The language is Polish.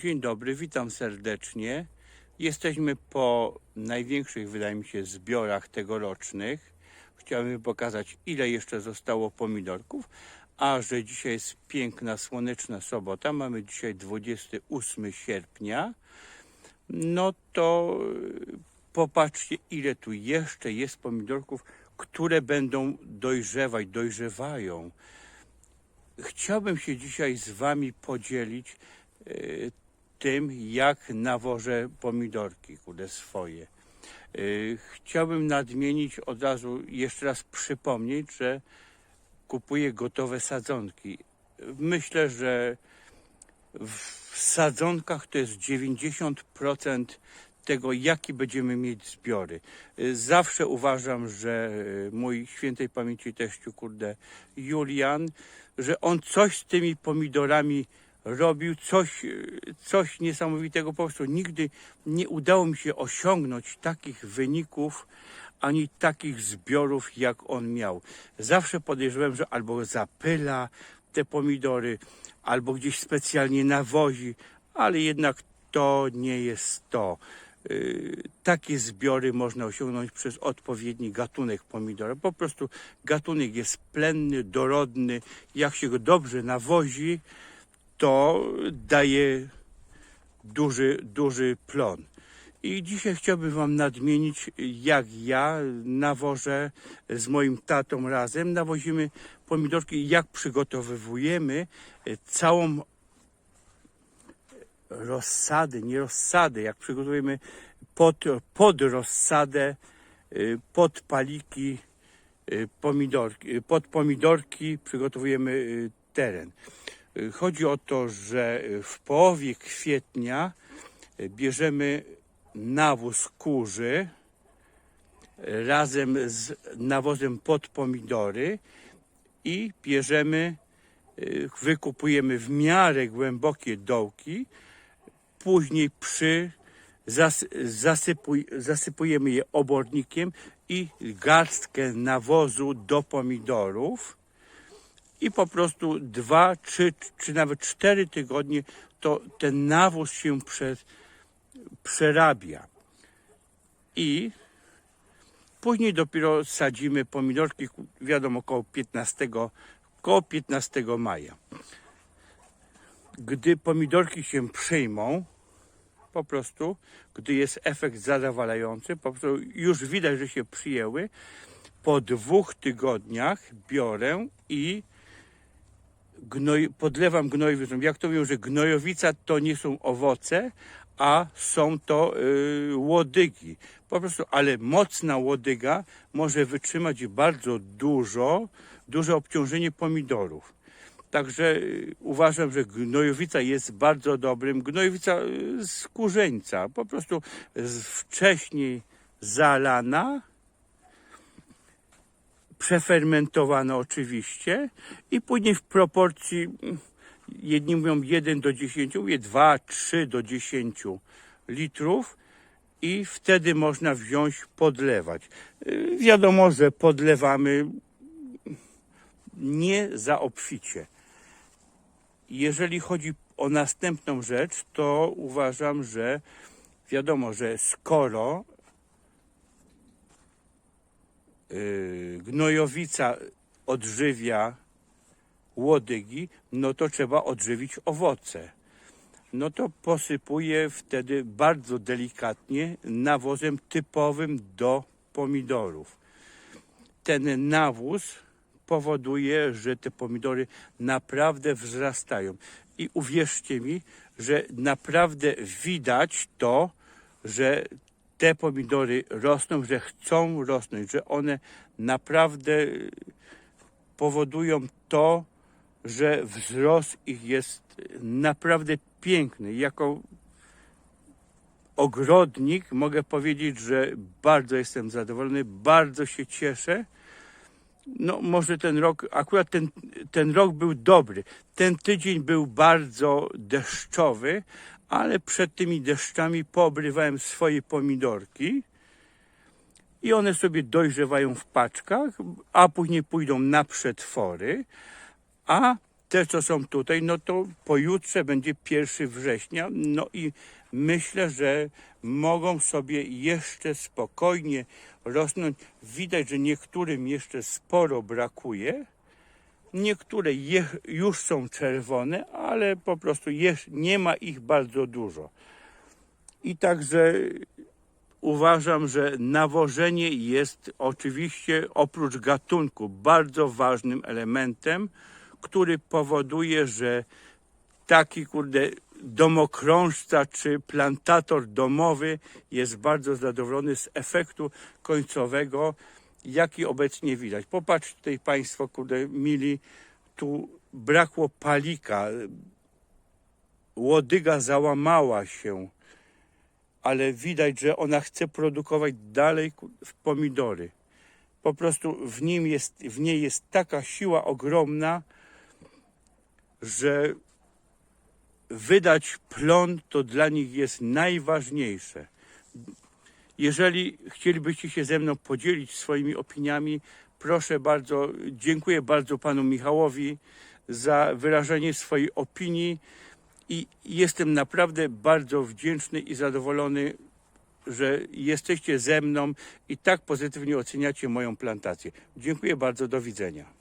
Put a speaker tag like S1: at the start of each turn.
S1: Dzień dobry, witam serdecznie. Jesteśmy po największych, wydaje mi się, zbiorach tegorocznych. Chciałbym pokazać, ile jeszcze zostało pomidorków, a że dzisiaj jest piękna, słoneczna sobota, mamy dzisiaj 28 sierpnia, no to y, popatrzcie, ile tu jeszcze jest pomidorków, które będą dojrzewać, dojrzewają. Chciałbym się dzisiaj z Wami podzielić y, tym, jak nawożę pomidorki, kurde, swoje. Y, Chciałbym nadmienić od razu, jeszcze raz przypomnieć, że kupuję gotowe sadzonki. Myślę, że w sadzonkach to jest 90% tego, jaki będziemy mieć zbiory. Y, Zawsze uważam, że y, mój świętej pamięci teściu, kurde, Julian, że on coś z tymi pomidorami robił, coś, y, coś niesamowitego. Po prostu nigdy nie udało mi się osiągnąć takich wyników, ani takich zbiorów, jak on miał. Zawsze podejrzewałem, że albo zapyla te pomidory, albo gdzieś specjalnie nawozi, ale jednak to nie jest to. Yy, Takie zbiory można osiągnąć przez odpowiedni gatunek pomidora. Po prostu gatunek jest plenny, dorodny. Jak się go dobrze nawozi, to daje duży, duży plon. I dzisiaj chciałbym Wam nadmienić, jak ja nawożę z moim tatą razem. Nawozimy pomidorki jak przygotowywujemy e, całą rozsadę, nie rozsadę, jak przygotujemy pod, pod rozsadę, y, pod paliki y, pomidorki, pod pomidorki przygotowujemy teren. Chodzi o to, że y, w połowie kwietnia y, bierzemy nawóz kurzy y, razem z nawozem pod pomidory i bierzemy, wykupujemy w miarę głębokie dołki, później przy zas, zasypuj, zasypujemy je obornikiem i garstkę nawozu do pomidorów i po prostu dwa, trzy, czy nawet cztery tygodnie to ten nawóz się prze, przerabia. I później dopiero sadzimy pomidorki, wiadomo, około 15, około 15 maja. Gdy pomidorki się przyjmą, po prostu, gdy jest efekt zadowalający, po prostu już widać, że się przyjęły, po dwóch tygodniach biorę i gnoj, podlewam gnojowicą. Jak to mówią, że gnojowica to nie są owoce, a są to y, łodygi. Po prostu, ale mocna łodyga może wytrzymać bardzo dużo, duże obciążenie pomidorów. Także y, uważam, że gnojowica jest bardzo dobrym. Gnojowica y, z kurzeńca, po prostu wcześniej zalana, przefermentowana oczywiście i później w proporcji, jedni mówią 1 do 10, mówię 2, 3 do 10 litrów i wtedy można wziąć, podlewać. Y, Wiadomo, że podlewamy nie za obficie. Jeżeli chodzi o następną rzecz, to uważam, że wiadomo, że skoro yy, gnojowica odżywia łodygi, no to trzeba odżywić owoce. No to posypuję wtedy bardzo delikatnie nawozem typowym do pomidorów. Ten nawóz powoduje, że te pomidory naprawdę wzrastają. I uwierzcie mi, że naprawdę widać to, że te pomidory rosną, że chcą rosnąć, że one naprawdę y, powodują to, że wzrost ich jest naprawdę piękny. Jako ogrodnik mogę powiedzieć, że bardzo jestem zadowolony, bardzo się cieszę no może ten rok, akurat ten, ten rok był dobry. Ten tydzień był bardzo deszczowy, ale przed tymi deszczami poobrywałem swoje pomidorki i one sobie dojrzewają w paczkach, a później pójdą na przetwory, a te, co są tutaj, no to pojutrze będzie 1 września, no i myślę, że mogą sobie jeszcze spokojnie rosnąć. Widać, że niektórym jeszcze sporo brakuje. Niektóre już są czerwone, ale po prostu nie ma ich bardzo dużo. I także uważam, że nawożenie jest oczywiście oprócz gatunku bardzo ważnym elementem, który powoduje, że taki kurde domokrążca czy plantator domowy jest bardzo zadowolony z efektu końcowego, jaki obecnie widać. Popatrz tutaj Państwo, kurde mili, tu brakło palika, łodyga załamała się, ale widać, że ona chce produkować dalej w pomidory. Po prostu w, nim jest, w niej jest taka siła ogromna, że wydać plon to dla nich jest najważniejsze. Jeżeli chcielibyście się ze mną podzielić swoimi opiniami, proszę bardzo, dziękuję bardzo panu Michałowi za wyrażenie swojej opinii i jestem naprawdę bardzo wdzięczny i zadowolony, że jesteście ze mną i tak pozytywnie oceniacie moją plantację. Dziękuję bardzo, do widzenia.